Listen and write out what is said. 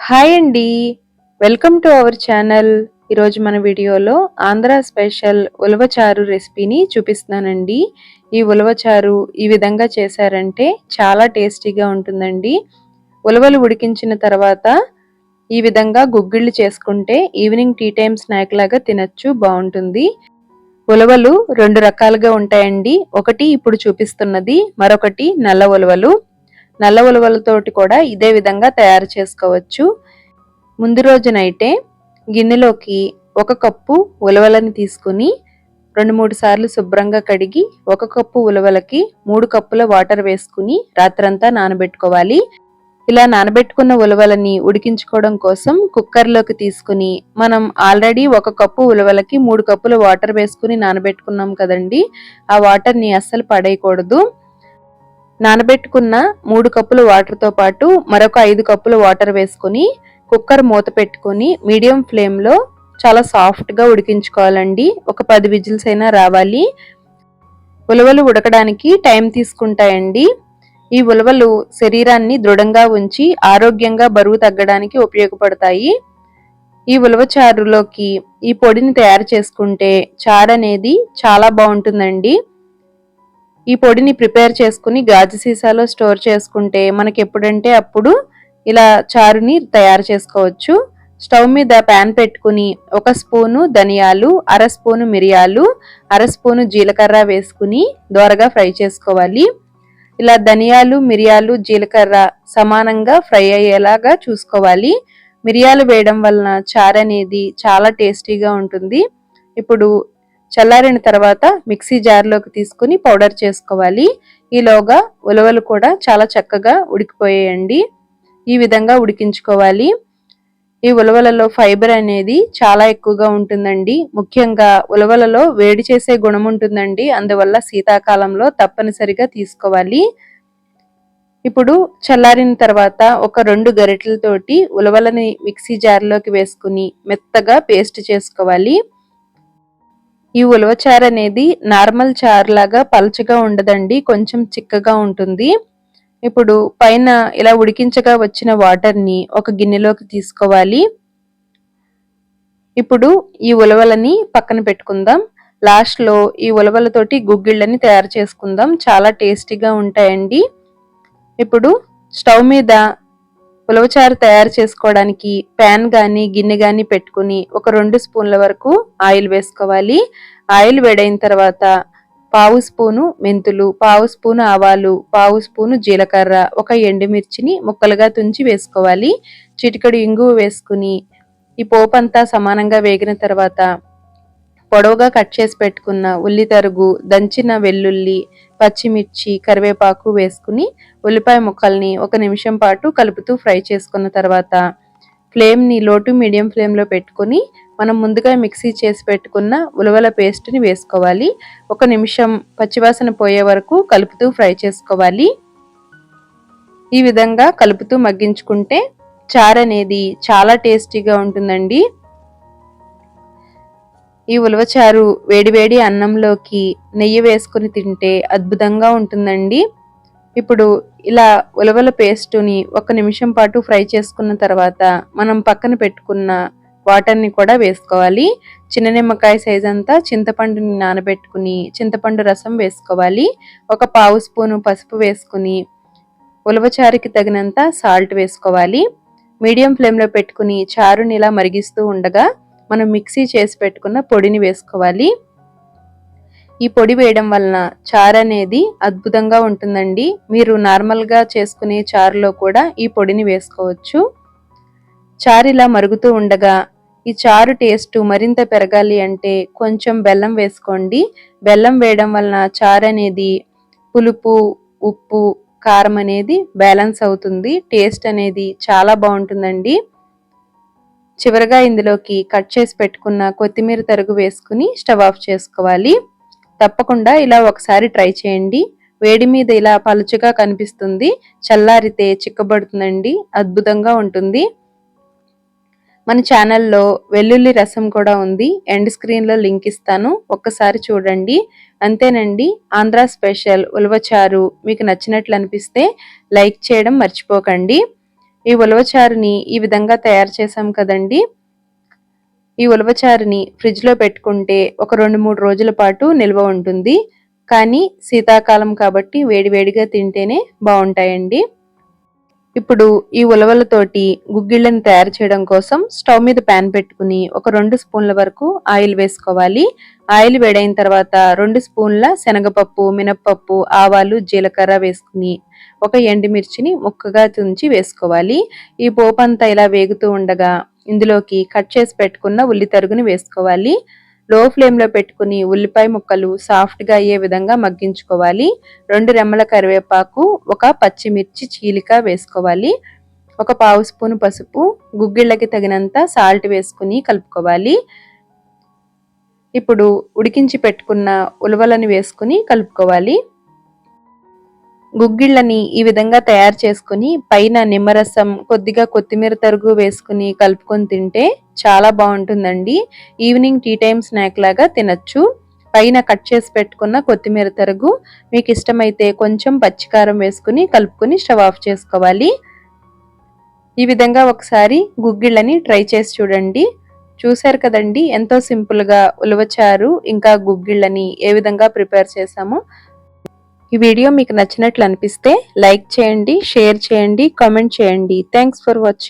Hi అండి. Welcome to our channel. ఈరోజు మన వీడియోలో ఆంధ్ర స్పెషల్ ఉలవచారు రెసిపీని చూపిస్తున్నానండి. ఈ ఉలవచారు ఈ విధంగా చేశారంటే చాలా టేస్టీగా ఉంటుందండి. ఉలవలు ఉడికించిన తర్వాత ఈ విధంగా గుగ్గిళ్ళు చేసుకుంటే ఈవినింగ్ టీ టైం స్నాక్ లాగా తినచ్చు బాగుంటుంది. ఉలవలు రెండు రకాలుగా ఉంటాయండి. ఒకటి ఇప్పుడు చూపిస్తున్నది మరొకటి నల్ల ఉలవలు. నల్ల ఉలవలతోటి కూడా ఇదే విధంగా తయారు చేసుకోవచ్చు. ముందు రోజునైతే గిన్నెలోకి ఒక కప్పు ఉలవలని తీసుకుని రెండు మూడు సార్లు శుభ్రంగా కడిగి ఒక కప్పు ఉలవలకి మూడు కప్పుల వాటర్ వేసుకుని రాత్రంతా నానబెట్టుకోవాలి. ఇలా నానబెట్టుకున్న ఉలవలని ఉడికించుకోవడం కోసం కుక్కర్లోకి తీసుకుని మనం ఆల్రెడీ ఒక కప్పు ఉలవలకి మూడు కప్పుల వాటర్ వేసుకుని నానబెట్టుకున్నాం కదండి. ఆ వాటర్ని అస్సలు పడేయకూడదు. నానబెట్టుకున్న మూడు కప్పుల వాటర్తో పాటు మరొక ఐదు కప్పుల వాటర్ వేసుకొని కుక్కర్ మూత పెట్టుకొని మీడియం ఫ్లేమ్లో చాలా సాఫ్ట్గా ఉడికించుకోవాలండి. ఒక పది విజిల్స్ అయినా రావాలి. ఉలవలు ఉడకడానికి టైం తీసుకుంటాయండి. ఈ ఉలవలు శరీరాన్ని దృఢంగా ఉంచి ఆరోగ్యంగా బరువు తగ్గడానికి ఉపయోగపడతాయి. ఈ ఉలవ చారులోకి ఈ పొడిని తయారు చేసుకుంటే చారు అనేది చాలా బాగుంటుందండి. ఈ పొడిని ప్రిపేర్ చేసుకుని గాజు సీసాలో స్టోర్ చేసుకుంటే మనకి ఎప్పుడంటే అప్పుడు ఇలా చారుని తయారు చేసుకోవచ్చు. స్టవ్ మీద ప్యాన్ పెట్టుకుని ఒక స్పూను ధనియాలు అర స్పూను మిరియాలు అర స్పూను జీలకర్ర వేసుకుని దోరగా ఫ్రై చేసుకోవాలి. ఇలా ధనియాలు మిరియాలు జీలకర్ర సమానంగా ఫ్రై అయ్యేలాగా చూసుకోవాలి. మిరియాలు వేయడం వలన చారు అనేది చాలా టేస్టీగా ఉంటుంది. ఇప్పుడు చల్లారిన తర్వాత మిక్సీ జార్లోకి తీసుకుని పౌడర్ చేసుకోవాలి. ఈలోగా ఉలవలు కూడా చాలా చక్కగా ఉడికిపోయాయండి. ఈ విధంగా ఉడికించుకోవాలి. ఈ ఉలవలలో ఫైబర్ అనేది చాలా ఎక్కువగా ఉంటుందండి. ముఖ్యంగా ఉలవలలో వేడి చేసే గుణం ఉంటుందండి. అందువల్ల శీతాకాలంలో తప్పనిసరిగా తీసుకోవాలి. ఇప్పుడు చల్లారిన తర్వాత ఒక రెండు గరిటెలతోటి ఉలవలని మిక్సీ జార్లోకి వేసుకుని మెత్తగా పేస్ట్ చేసుకోవాలి. ఈ ఉలవచారు అనేది నార్మల్ చారు లాగా పలచగా ఉండదండి కొంచెం చిక్కగా ఉంటుంది. ఇప్పుడు పైన ఇలా ఉడికించగా వచ్చిన వాటర్ని ఒక గిన్నెలోకి తీసుకోవాలి. ఇప్పుడు ఈ ఉలవలని పక్కన పెట్టుకుందాం. లాస్ట్లో ఈ ఉలవలతోటి గుగ్గిళ్ళని తయారు చేసుకుందాం. చాలా టేస్టీగా ఉంటాయండి. ఇప్పుడు స్టవ్ మీద ఉలవచారు తయారు చేసుకోవడానికి ప్యాన్ కానీ గిన్నె కానీ పెట్టుకుని ఒక రెండు స్పూన్ల వరకు ఆయిల్ వేసుకోవాలి. ఆయిల్ వేడైన తర్వాత పావు స్పూను మెంతులు పావు స్పూను ఆవాలు పావు స్పూను జీలకర్ర ఒక ఎండుమిర్చిని ముక్కలుగా తుంచి వేసుకోవాలి. చిటికడు ఇంగువ వేసుకుని ఈ పోపు అంతా సమానంగా వేగిన తర్వాత పొడవుగా కట్ చేసి పెట్టుకున్న ఉల్లి తరుగు దంచిన వెల్లుల్లి పచ్చిమిర్చి కరివేపాకు వేసుకుని ఉల్లిపాయ ముక్కల్ని ఒక నిమిషం పాటు కలుపుతూ ఫ్రై చేసుకున్న తర్వాత ఫ్లేమ్ని లో టు మీడియం ఫ్లేమ్లో పెట్టుకొని మనం ముందుగా మిక్సీ చేసి పెట్టుకున్న ఉలవల పేస్ట్ని వేసుకోవాలి. ఒక నిమిషం పచ్చివాసన పోయే వరకు కలుపుతూ ఫ్రై చేసుకోవాలి. ఈ విధంగా కలుపుతూ మగ్గించుకుంటే చారు అనేది చాలా టేస్టీగా ఉంటుందండి. ఈ ఉలవచారు వేడివేడి అన్నంలోకి నెయ్యి వేసుకుని తింటే అద్భుతంగా ఉంటుందండి. ఇప్పుడు ఇలా ఉలవల పేస్టుని ఒక నిమిషం పాటు ఫ్రై చేసుకున్న తర్వాత మనం పక్కన పెట్టుకున్న వాటర్ని కూడా వేసుకోవాలి. చిన్న నిమ్మకాయ సైజ్ అంతా చింతపండుని నానబెట్టుకుని చింతపండు రసం వేసుకోవాలి. ఒక పావు స్పూను పసుపు వేసుకుని ఉలవచారుకి తగినంత సాల్ట్ వేసుకోవాలి. మీడియం ఫ్లేమ్లో పెట్టుకుని చారుని ఇలా మరిగిస్తూ ఉండగా మనం మిక్సీ చేసి పెట్టుకున్న పొడిని వేసుకోవాలి. ఈ పొడి వేయడం వలన చారు అనేది అద్భుతంగా ఉంటుందండి. మీరు నార్మల్గా చేసుకునే చారులో కూడా ఈ పొడిని వేసుకోవచ్చు. చారు ఇలా మరుగుతూ ఉండగా ఈ చారు టేస్ట్ మరింత పెరగాలి అంటే కొంచెం బెల్లం వేసుకోండి. బెల్లం వేయడం వలన చారు అనేది పులుపు ఉప్పు కారం అనేది బ్యాలెన్స్ అవుతుంది. టేస్ట్ అనేది చాలా బాగుంటుందండి. చివరగా ఇందులోకి కట్ చేసి పెట్టుకున్న కొత్తిమీర తరుగు వేసుకుని స్టవ్ ఆఫ్ చేసుకోవాలి. తప్పకుండా ఇలా ఒకసారి ట్రై చేయండి. వేడి మీద ఇలా పలుచగా కనిపిస్తుంది. చల్లారితే చిక్కబడుతుందండి. అద్భుతంగా ఉంటుంది. మన ఛానల్లో వెల్లుల్లి రసం కూడా ఉంది. ఎండ్ స్క్రీన్లో లింక్ ఇస్తాను. ఒక్కసారి చూడండి. అంతేనండి. ఆంధ్ర స్పెషల్ ఉలవచారు మీకు నచ్చినట్లు అనిపిస్తే లైక్ చేయడం మర్చిపోకండి. ఈ ఉలవచారుని ఈ విధంగా తయారు చేసాం కదండి. ఈ ఉలవచారుని ఫ్రిడ్జ్లో పెట్టుకుంటే ఒక రెండు మూడు రోజుల పాటు నిల్వ ఉంటుంది. కానీ శీతాకాలం కాబట్టి వేడివేడిగా తింటేనే బాగుంటాయండి. ఇప్పుడు ఈ ఉలవలతోటి గుగ్గిళ్ళని తయారు చేయడం కోసం స్టవ్ మీద ప్యాన్ పెట్టుకుని ఒక రెండు స్పూన్ల వరకు ఆయిల్ వేసుకోవాలి. ఆయిల్ వేడైన తర్వాత రెండు స్పూన్ల శనగపప్పు మినప్పప్పు ఆవాలు జీలకర్ర వేసుకుని ఒక ఎండుమిర్చిని ముక్కగా తుంచి వేసుకోవాలి. ఈ పోపంతా ఇలా వేగుతూ ఉండగా ఇందులోకి కట్ చేసి పెట్టుకున్న ఉల్లి తరుగుని వేసుకోవాలి. లో ఫ్లేమ్లో పెట్టుకుని ఉల్లిపాయ ముక్కలు సాఫ్ట్గా అయ్యే విధంగా మగ్గించుకోవాలి. రెండు రెమ్మల కరివేపాకు ఒక పచ్చిమిర్చి చీలిక వేసుకోవాలి. ఒక పావు స్పూన్ పసుపు గుగ్గిళ్ళకి తగినంత సాల్ట్ వేసుకుని కలుపుకోవాలి. ఇప్పుడు ఉడికించి పెట్టుకున్న ఉలవలను వేసుకుని కలుపుకోవాలి. గుగ్గిళ్ళని ఈ విధంగా తయారు చేసుకుని పైన నిమ్మరసం కొద్దిగా కొత్తిమీర తరుగు వేసుకుని కలుపుకొని తింటే చాలా బాగుంటుందండి. ఈవినింగ్ టీ టైం స్నాక్ లాగా తినచ్చు. పైన కట్ చేసి పెట్టుకున్న కొత్తిమీర తరుగు మీకు ఇష్టమైతే కొంచెం పచ్చికారం వేసుకుని కలుపుకొని స్టవ్ ఆఫ్ చేసుకోవాలి. ఈ విధంగా ఒకసారి గుగ్గిళ్ళని ట్రై చేసి చూడండి. చూశారు కదండి ఎంతో సింపుల్గా ఉలవచారు ఇంకా గుగ్గిళ్ళని ఏ విధంగా ప్రిపేర్ చేసామో. ఈ వీడియో మీకు నచ్చినట్లు అనిపిస్తే లైక్ చేయండి షేర్ చేయండి కామెంట్ చేయండి. Thanks for watching